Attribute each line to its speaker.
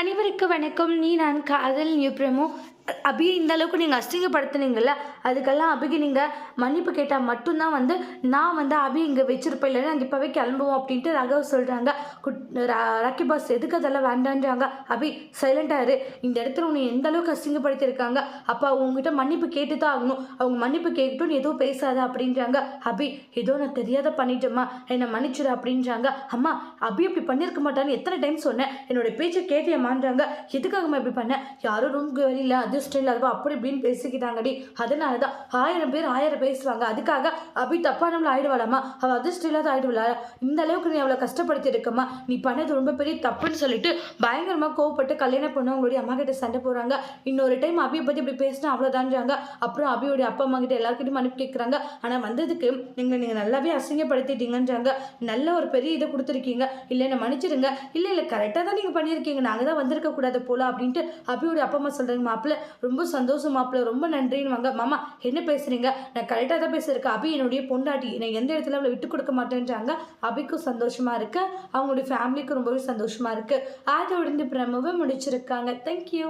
Speaker 1: அனைவருக்கு வணக்கம். நீ நான் காதல் நியூ பிரமோ அபி இந்த அளவுக்கு நீங்கள் அசிங்கப்படுத்துனீங்கல்ல அதுக்கெல்லாம் அபிக்கு நீங்கள் மன்னிப்பு கேட்டால் மட்டும்தான் வந்து நான் வந்து அபி இங்கே வச்சிருப்பேன் இல்லைன்னா நாங்கள் இப்போவே கிளம்புவோம் அப்படின்ட்டு ரகவ் சொல்கிறாங்க குட் ரக்கி பாஸ் எதுக்கு அதெல்லாம் வேண்டான்றாங்க. அபி சைலண்டாரு இந்த இடத்துல உன்னை எந்த அளவுக்கு அசிங்கப்படுத்தியிருக்காங்க? அப்போ அவங்ககிட்ட மன்னிப்பு கேட்டு தான் ஆகணும். அவங்க மன்னிப்பு கேட்கட்டும் நீ எதுவும் பேசாத அப்படின்றாங்க. அபி ஏதோ நான் தெரியாத பண்ணிட்டேம்மா. என்னை மன்னிச்சிடு அப்படின்றாங்க. அம்மா அபி அப்படி பண்ணியிருக்க மாட்டான்னு எத்தனை டைம் சொன்னேன். என்னோட பேச்சை கேட்டியம்மான்றாங்க. எதுக்காகம்மா இப்படி பண்ணேன் யாரும் ரூம்க்கு வெளியில் அதிர்ஷ்டம் அதுவா அப்படி இப்படின்னு பேசிக்கிட்டாங்கடி. அதனால தான் ஆயிரம் பேர் ஆயிரம் பேசுவாங்க. அதுக்காக அபி தப்பா நம்மள ஆயிடுவாளாமா? அவள் அது இல்லாத ஆயிடுவாளா? இந்த அளவுக்கு நீ அவளை கஷ்டப்படுத்தி இருக்கம்மா நீ பண்ணது ரொம்ப பெரிய தப்புன்னு சொல்லிட்டு பயங்கரமாக கோவப்பட்டு கல்யாணம் பண்ண உங்களுடைய அம்மா கிட்ட சண்டை போகிறாங்க இன்னொரு டைம் அபியை பற்றி இப்படி பேசினா அவ்வளோதான்றாங்க அப்புறம் அபியோடைய அப்பா அம்மா கிட்ட எல்லாருக்கிட்டையும் அனுப்பி கேட்குறாங்க ஆனால் வந்ததுக்கு நீங்கள் நீங்கள் நல்லாவே அசிங்கப்படுத்திட்டீங்கன்றாங்க. நல்ல ஒரு பெரிய இதை கொடுத்துருக்கீங்க. இல்லை என்ன மன்னிச்சிடுங்க. இல்லை இல்லை கரெக்டாக தான் நீங்கள் பண்ணியிருக்கீங்க. நாங்கள் தான் வந்திருக்க கூடாது போல அப்படின்ட்டு அபியோட அப்பா அம்மா சொல்கிறாங்க மாப்பிள்ள ரொம்ப சந்தோஷம் மாப்பிள்ள ரொம்ப நன்றின்னு வாங்க. மாமா என்ன பேசுறீங்க? நான் கரெக்டாக தான் பேசுறேன் அபி என்னுடைய பொண்டாட்டி. நான் எந்த இடத்துல அவளை விட்டு கொடுக்க மாட்டேன்றாங்க? அபிக்கும் சந்தோஷமா இருக்கு. அவங்களுடைய ஃபேமிலிக்கும் ரொம்பவே சந்தோஷமா இருக்கு. அதோட இந்த பிரமவை முடிச்சிருக்காங்க. தேங்க்யூ